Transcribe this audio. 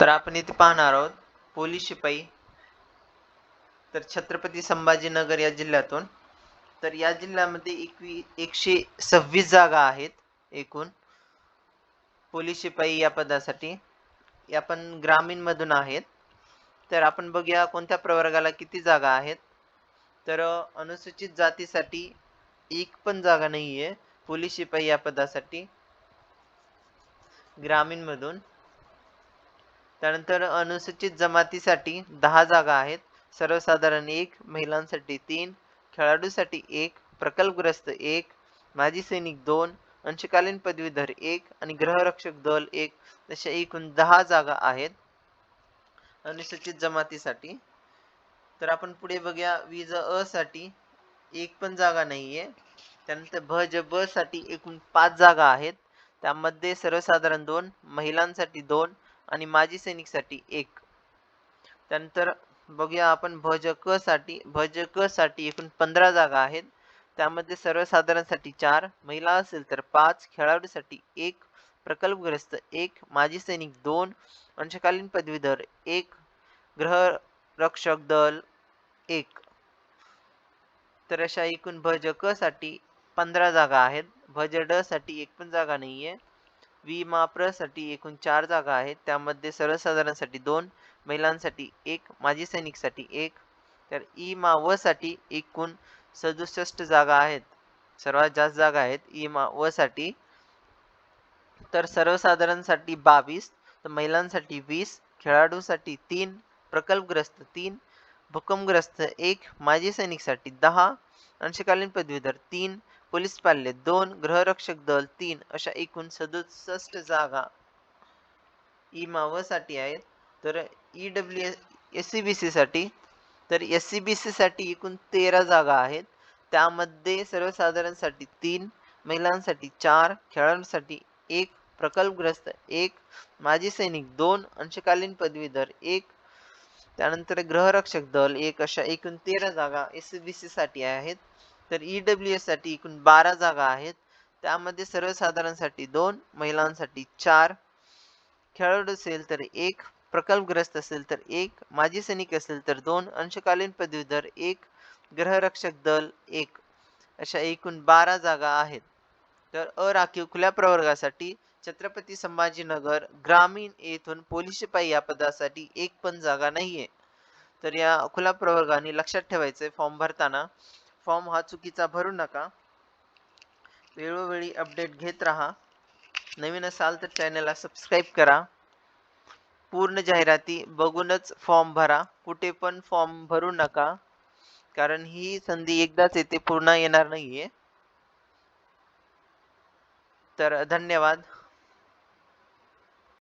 तर आपण इथे पाहणार आहोत पोलीस शिपाई तर छत्रपती संभाजीनगर या जिल्ह्यातून. तर या जिल्ह्यामध्ये एकवी एकशे सव्वीस जागा आहेत एकूण. पोलीस शिपाई या पदासाठी. या पण ग्रामीण मधून आहेत. तर आपण बघूया कोणत्या प्रवर्गाला किती जागा आहेत. तर अनुसूचित जातीसाठी एक पण जागा नाहीये पोलीस शिपाई या पदासाठी. ग्रामीण मधून त्यानंतर अनुसूचित जमातीसाठी दहा जागा आहेत. सर्वसाधारण एक महिलांसाठी तीन खेळाडूसाठी एक प्रकल्पग्रस्त एक माजी सैनिक दोन अंशकालीन पदवीधर एक आणि गृहरक्षक दल एक अशा एकूण दहा जागा आहेत अनुसूचित जमातीसाठी. तर आपण पुढे बघूया वीज अ साठी एक पण जागा नाहीये. त्यानंतर भ ज ब साठी एकूण पाच जागा आहेत. त्यामध्ये सर्वसाधारण दोन महिलांसाठी दोन आणि माजी सैनिकसाठी एक. त्यानंतर बघूया आपण भज क साठी भज क साठी एकूण पंधरा जागा आहेत. त्यामध्ये सर्वसाधारणसाठी चार महिला असेल तर पाच खेळाडूसाठी एक प्रकल्पग्रस्त एक माजी सैनिक दोन अंशकालीन पदवीधर एक ग्रहरक्षक दल एक. तर अशा एकूण भज क साठी पंधरा जागा आहेत. भज ड साठी एक पण जागा नाहीये. वी मा प्रसाठी एकूण चार जागा आहेत. त्यामध्ये सर्वसाधारणसाठी दोन महिलांसाठी एक माजी सैनिकसाठी एक. तर ई मा व साठी एकूण सदुसष्ट जागा आहेत. सर्वात जास्त जागा आहेत ई मा व साठी तर सर्वसाधारणसाठी बावीस तर महिलांसाठी वीस खेळाडूसाठी तीन प्रकल्पग्रस्त तीन भूकंपग्रस्त एक माजी सैनिकसाठी दहा अंशकालीन पदवीधर तीन पोलीस पाल्ले दोन गृहरक्षक दल तीन अशा एकूण सदुसष्ट जागा इमा व आहेत. तर E W S C B C साठी तर एस सी बी सी साठी एकूण तेरा जागा आहेत. त्यामध्ये सर्वसाधारणसाठी तीन महिलांसाठी चार खेळाडूंसाठी एक प्रकल्पग्रस्त एक माजी सैनिक दोन अंशकालीन पदवीधर एक त्यानंतर गृहरक्षक दल एक अशा एकूण तेरा जागा एस सी बी सी साठी आहेत. तर ई डब्ल्यू एससाठी एकूण बारा जागा आहेत. त्यामध्ये सर्वसाधारणसाठी दोन महिलांसाठी चार. खेळाडू असेल तर एक प्रकल्पग्रस्त असेल तर एक माजी सैनिक असेल तर दोन अंशकालीन पदवीधर एक ग्रहरक्षक दल एक. अशा एकूण बारा जागा आहेत. तर अराखीव खुल्या प्रवर्गासाठी छत्रपती संभाजीनगर ग्रामीण येथून पोलीस शिपाई या पदासाठी एक पण जागा नाहीये. तर या खुल्या प्रवर्गाने लक्षात ठेवायचे फॉर्म भरताना. फॉर्म हा चुकीचा भरू नका. वेळोवेळी अपडेट घेत राहा. नवीन असाल तर चॅनलला सबस्क्राईब करा. पूर्ण जाहिराती बघूनच फॉर्म भरा. कुठे पण फॉर्म भरू नका. कारण ही संधी एकदाच येते पुन्हा येणार नाहीये. तर धन्यवाद.